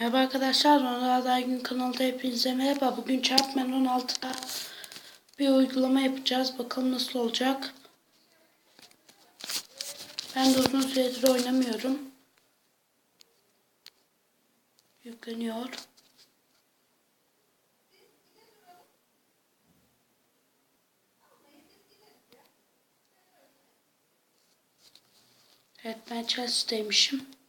Merhaba arkadaşlar, Ronaldo Aygün kanalda hepinize merhaba. Bugün Chartman 16'da bir uygulama yapacağız. Bakalım nasıl olacak. Ben de uzun süredir oynamıyorum. Yükleniyor. Evet ben Chelsea'deymişim.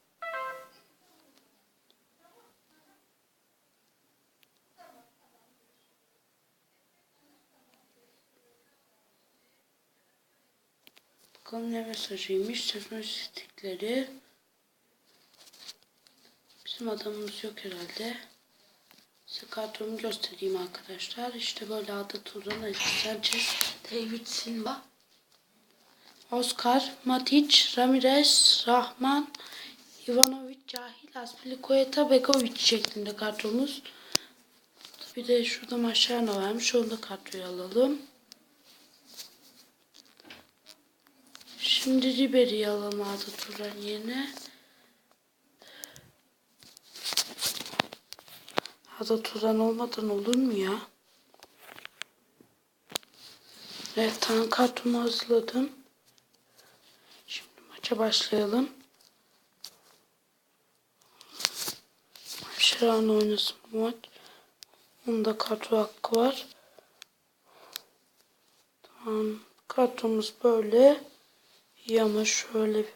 Bakalım ne mesajıymış. Sözün istekleri. Bizim adamımız yok herhalde. Size göstereyim arkadaşlar. İşte böyle adı Turan, Sanchez, David Silva, Oscar, Matic, Ramirez, Rahman, Ivanovic, Cahil, Aspilicueta, Begovic şeklinde kartonumuz. Bir de şurada Maşarna varmış. Onu da kartoya alalım. Şimdi Ribery'i alalım Arda Turan yerine. Arda Turan olmadan olur mu ya? Evet tam kartımı hazırladım. Şimdi maça başlayalım. Şeran oynasın bu maç. Onun da kartı hakkı var. Tamam. Kartımız böyle. İyi ama şöyle bir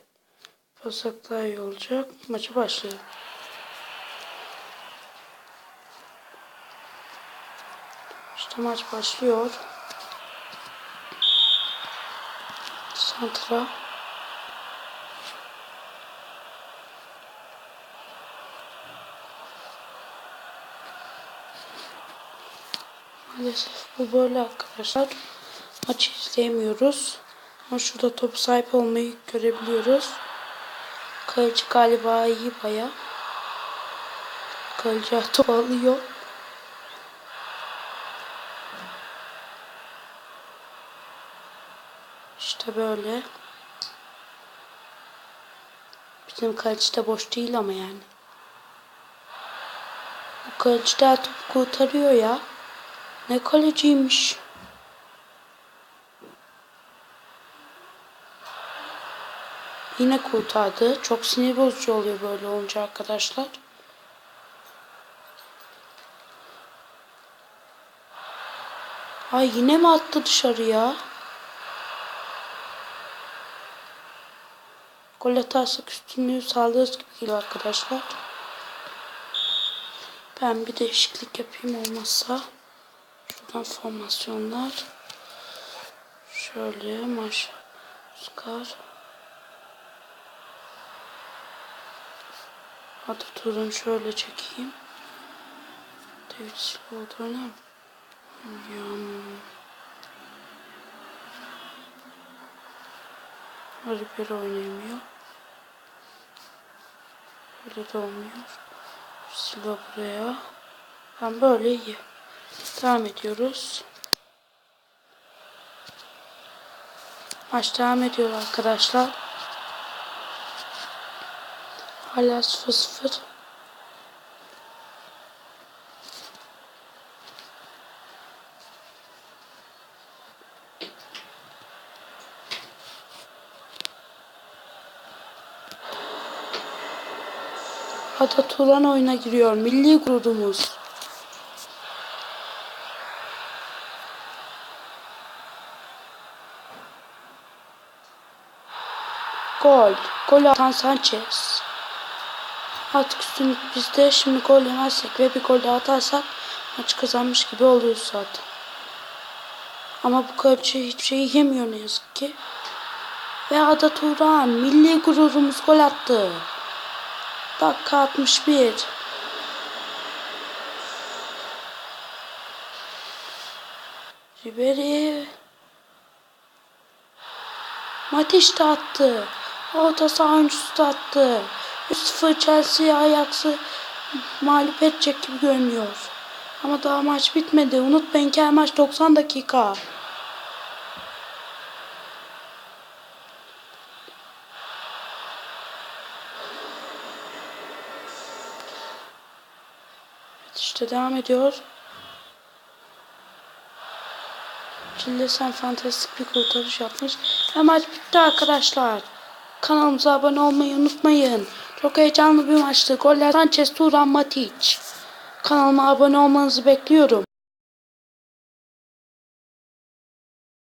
pasak daha iyi olacak. Maça başlayalım. İşte maç başlıyor. Santra. Maalesef bu böyle arkadaşlar. Maçı izleyemiyoruz. Ama şurada top sahip olmayı görebiliyoruz. Kaleci galiba iyi baya. Kaleci top alıyor. İşte böyle. Bizim kaleci de boş değil ama yani. Bu kaleci de top kurtarıyor ya. Ne kaleciymiş. Yine kurtardı. Çok sinir bozucu oluyor böyle olunca arkadaşlar. Ay yine mi attı dışarıya? Gol atarsak üstünlüğü sağlarız gibi geliyor arkadaşlar. Ben bir değişiklik yapayım olmazsa. Şuradan formasyonlar. Şöyle maç. Oscar. Turun şöyle çekeyim. David Silva'da oynar mı? Ribery oynayamıyor. Böyle de olmuyor. Silva buraya. Ben böyle iyi. Devam ediyoruz. Maç devam ediyor arkadaşlar. Hala 0-0. Ada Turan oyuna giriyor. Milli gururumuz. Gol. Gol atan Sanchez. Artık üstünlük bizde. Şimdi gol yemezsek ve bir gol daha atarsak maç kazanmış gibi oluyoruz zaten. Ama bu kaleci hiçbir şey yemiyor ne yazık ki. Ve Ada Turan milli gururumuz gol attı. Dakika 61. Ribery. Matiş de attı. Orta saha oyuncusu da attı. 3-0 Chelsea Ajax'ı mağlup edecek gibi görünüyor. Ama daha maç bitmedi. Unutmayın ki her maç 90 dakika. İşte devam ediyor. Cillesen fantastik bir kurtarış yapmış. Ve maç bitti arkadaşlar. Kanalımıza abone olmayı unutmayın. Çok heyecanlı bir maçtı. Goller Sanchez, Turan, Matic. Kanalıma abone olmanızı bekliyorum.